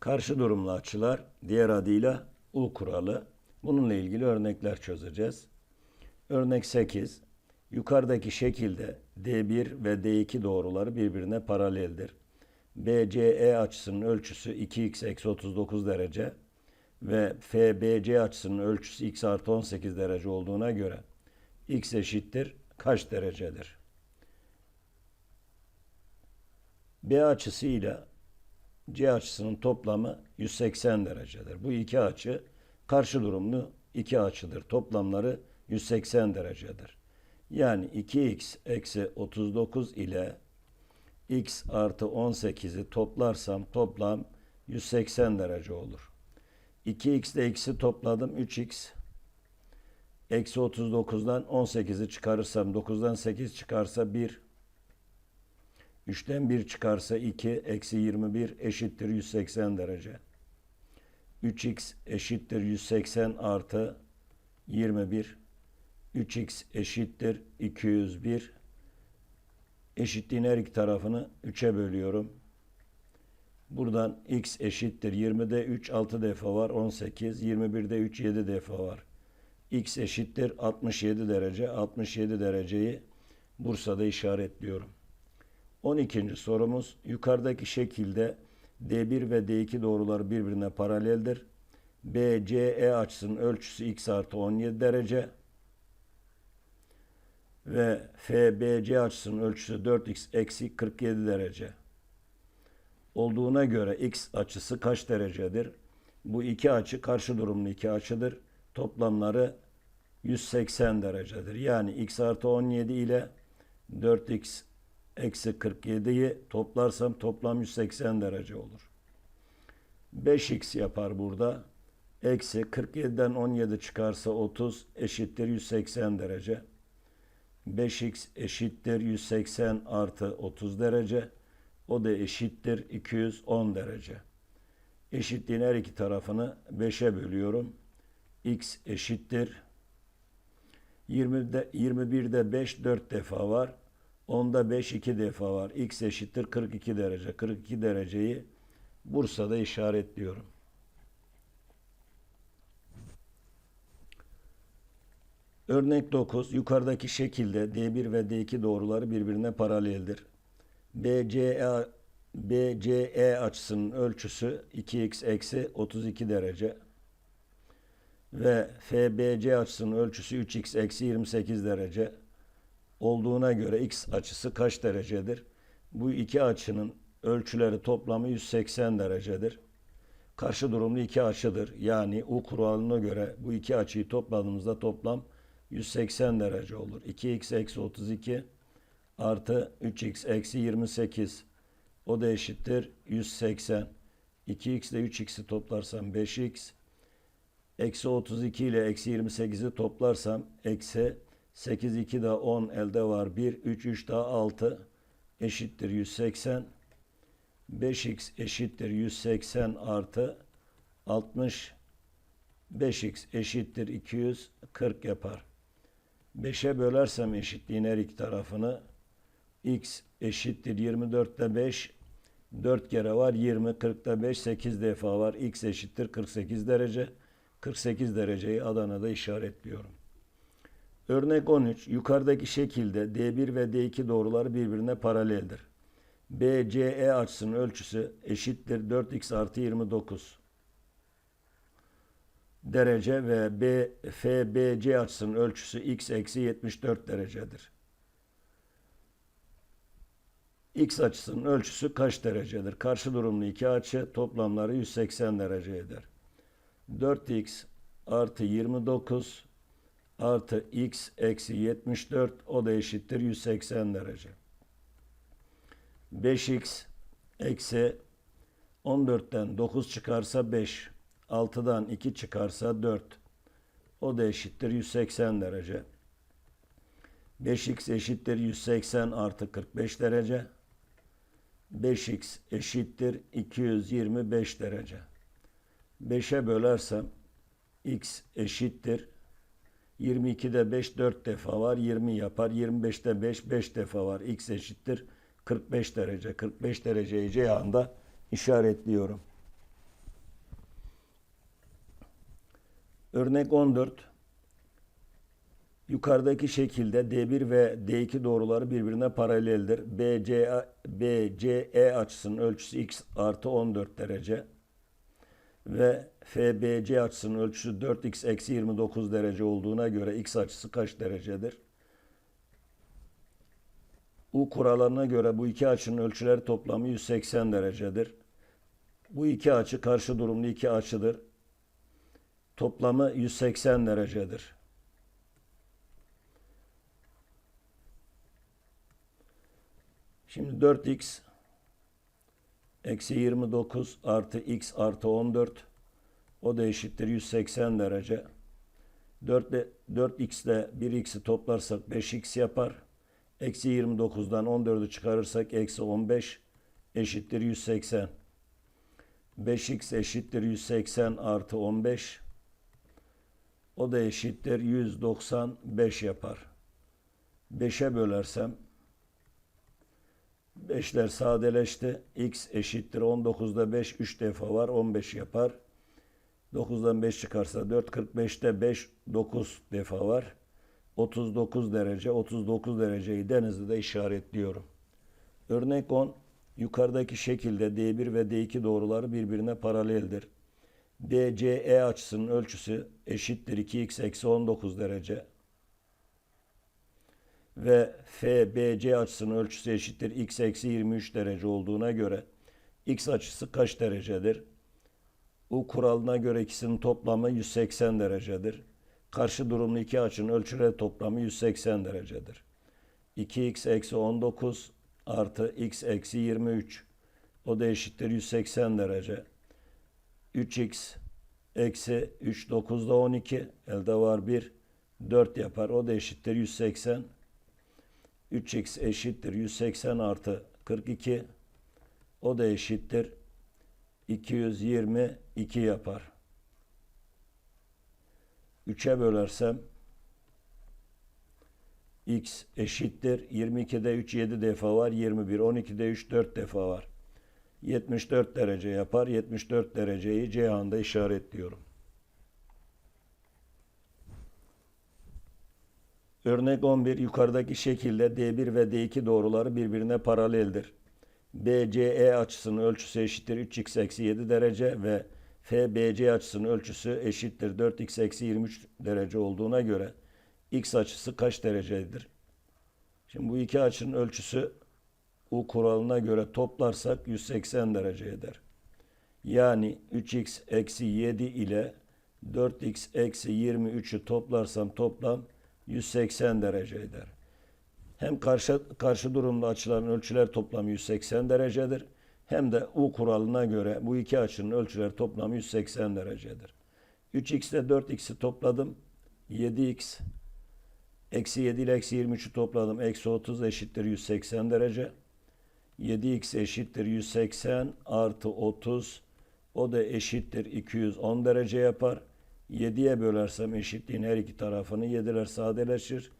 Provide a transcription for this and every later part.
Karşı durumlu açılar diğer adıyla U kuralı. Bununla ilgili örnekler çözeceğiz. Örnek 8. Yukarıdaki şekilde D1 ve D2 doğruları birbirine paraleldir. BCE açısının ölçüsü 2x eksi 39 derece ve FBC açısının ölçüsü x artı 18 derece olduğuna göre x eşittir kaç derecedir? B açısı ile C açısının toplamı 180 derecedir. Bu iki açı karşı durumlu iki açıdır. Toplamları 180 derecedir. Yani 2x eksi 39 ile x artı 18'i toplarsam toplam 180 derece olur. 2x ile x'i topladım 3x. Eksi 39'dan 18'i çıkarırsam 9'dan 8 çıkarsa 1. 3'ten 1 çıkarsa 2 eksi 21 eşittir 180 derece. 3x eşittir 180 artı 21. 3x eşittir 201. Eşitliğin her iki tarafını 3'e bölüyorum. Buradan x eşittir 20'de 3 6 defa var 18. 21'de 3 7 defa var. x eşittir 67 derece. 67 dereceyi Bursa'da işaretliyorum. 12. sorumuz yukarıdaki şekilde D1 ve D2 doğruları birbirine paraleldir. BCE açısının ölçüsü x artı 17 derece ve FBC açısının ölçüsü 4x eksi 47 derece olduğuna göre x açısı kaç derecedir? Bu iki açı karşı durumlu iki açıdır. Toplamları 180 derecedir. Yani x artı 17 ile 4x eksi 47'yi toplarsam toplam 180 derece olur. 5x yapar burada. Eksi 47'den 17 çıkarsa 30 eşittir 180 derece. 5x eşittir 180 artı 30 derece. O da eşittir 210 derece. Eşitliğin her iki tarafını 5'e bölüyorum. x eşittir 20'de, 21'de 5 4 defa var. 10'da 5 2 defa var. X eşittir 42 derece. 42 dereceyi Bursa'da işaretliyorum. Örnek 9. Yukarıdaki şekilde D1 ve D2 doğruları birbirine paraleldir. BCE, BCE açısının ölçüsü 2x eksi 32 derece ve FBC açısının ölçüsü 3x eksi 28 derece olduğuna göre x açısı kaç derecedir? Bu iki açının ölçüleri toplamı 180 derecedir. Karşı durumlu iki açıdır. Yani U kuralına göre bu iki açıyı topladığımızda toplam 180 derece olur. 2x eksi 32 artı 3x eksi 28. O da eşittir 180. 2x ile 3x'i toplarsam 5x. Eksi 32 ile eksi 28'i toplarsam eksi 8 2 daha 10 elde var 1 3 3 daha 6 eşittir 180. 5x eşittir 180 artı 60 5x eşittir 240 yapar. 5'e bölersem eşitliğin her iki tarafını x eşittir 24'te 5 4 kere var 20 40'ta 5 8 defa var x eşittir 48 derece 48 dereceyi Adana'da işaretliyorum. Örnek 13 yukarıdaki şekilde D1 ve D2 doğruları birbirine paraleldir. BCE açısının ölçüsü eşittir 4x artı 29 derece ve B, FBC açısının ölçüsü x eksi 74 derecedir. X açısının ölçüsü kaç derecedir? Karşı durumlu iki açı toplamları 180 derece eder. 4x artı 29 artı x eksi 74 o da eşittir 180 derece. 5x eksi 14'ten 9 çıkarsa 5. 6'dan 2 çıkarsa 4. O da eşittir 180 derece. 5x eşittir 180 artı 45 derece. 5x eşittir 225 derece. 5'e bölersem x eşittir 22'de 5 4 defa var. 20 yapar. 25'te 5 5 defa var. X eşittir 45 derece. 45 dereceyi Ceyhan'da işaretliyorum. Örnek 14. Yukarıdaki şekilde D1 ve D2 doğruları birbirine paraleldir. BCE, BCE açısının ölçüsü x artı 14 derece ve FBC açısının ölçüsü 4x eksi 29 derece olduğuna göre x açısı kaç derecedir? U kurallarına göre bu iki açının ölçüleri toplamı 180 derecedir. Bu iki açı karşı durumlu iki açıdır. Toplamı 180 derecedir. Şimdi 4x eksi 29 artı x artı 14 o da eşittir 180 derece. 4 ile 4x ile 1x'i toplarsak 5x yapar. Eksi 29'dan 14'ü çıkarırsak eksi 15 eşittir 180. 5x eşittir 180 artı 15. O da eşittir 195 yapar. 5'e bölersem 5'ler sadeleşti. x eşittir 19'da 5 3 defa var 15 yapar. 9'dan 5 çıkarsa 4 45'te 5 9 defa var. 39 derece 39 dereceyi denizde işaretliyorum. Örnek 10 yukarıdaki şekilde D1 ve D2 doğruları birbirine paraleldir. DCE açısının ölçüsü eşittir 2x eksi 19 derece ve FBC açısının ölçüsü eşittir x eksi 23 derece olduğuna göre x açısı kaç derecedir? U kuralına göre ikisinin toplamı 180 derecedir. Karşı durumlu iki açının ölçüleri toplamı 180 derecedir. 2x eksi 19 artı x eksi 23 o da eşittir 180 derece. 3x eksi 3 9'da 12 elde var 1 4 yapar o da eşittir 180 3x eşittir 180 artı 42 o da eşittir 222 yapar. 3'e bölersem x eşittir 22'de 3 7 defa var 21 12'de 3 4 defa var. 74 derece yapar. 74 dereceyi Ceyhan'da işaretliyorum. Örnek 11 yukarıdaki şekilde D1 ve D2 doğruları birbirine paraleldir. BCE açısının ölçüsü eşittir 3x eksi 7 derece ve FBC açısının ölçüsü eşittir 4x eksi 23 derece olduğuna göre x açısı kaç derecedir? Şimdi bu iki açının ölçüsü U kuralına göre toplarsak 180 derece eder. Yani 3x eksi 7 ile 4x eksi 23'ü toplarsam toplam 180 derece eder. Hem karşı, karşı durumda açıların ölçüler toplamı 180 derecedir. Hem de U kuralına göre bu iki açının ölçüler toplamı 180 derecedir. 3x ile 4x'i topladım. 7x eksi 7 ile eksi 23'ü topladım. Eksi 30 eşittir 180 derece. 7x eşittir 180 artı 30 o da eşittir 210 derece yapar. 7'ye bölersem eşitliğin her iki tarafını 7'ler sadeleşir.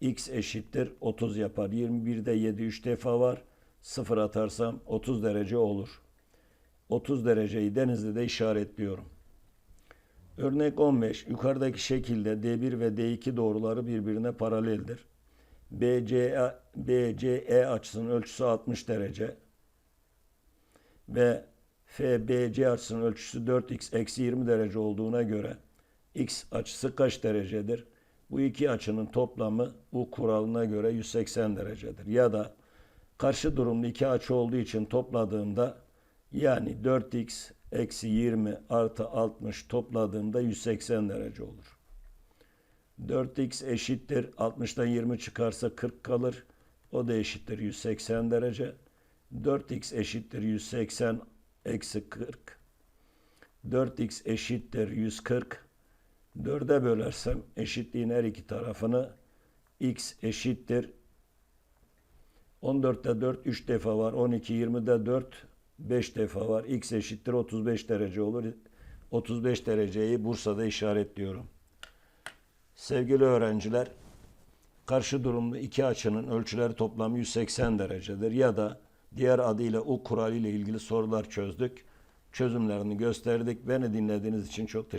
x eşittir 30 yapar. 21'de 7 3 defa var. 0 atarsam 30 derece olur. 30 dereceyi denizde de işaretliyorum. Örnek 15. Yukarıdaki şekilde D1 ve D2 doğruları birbirine paraleldir. BCE, BCE açısının ölçüsü 60 derece ve FBC açısının ölçüsü 4x eksi 20 derece olduğuna göre x açısı kaç derecedir? Bu iki açının toplamı bu kuralına göre 180 derecedir. Ya da karşı durumlu iki açı olduğu için topladığımda yani 4x eksi 20 artı 60 topladığımda 180 derece olur. 4x eşittir 60'dan 20 çıkarsa 40 kalır. O da eşittir 180 derece. 4x eşittir 180 eksi 40. 4x eşittir 140. 4'e bölersem eşitliğin her iki tarafını x eşittir 14'te 4 3 defa var. 12 20'de 4 5 defa var. X eşittir 35 derece olur. 35 dereceyi Bursa'da işaretliyorum. Sevgili öğrenciler, karşı durumlu iki açının ölçüleri toplamı 180 derecedir ya da diğer adıyla U kuralı ile ilgili sorular çözdük. Çözümlerini gösterdik. Beni dinlediğiniz için çok teşekkür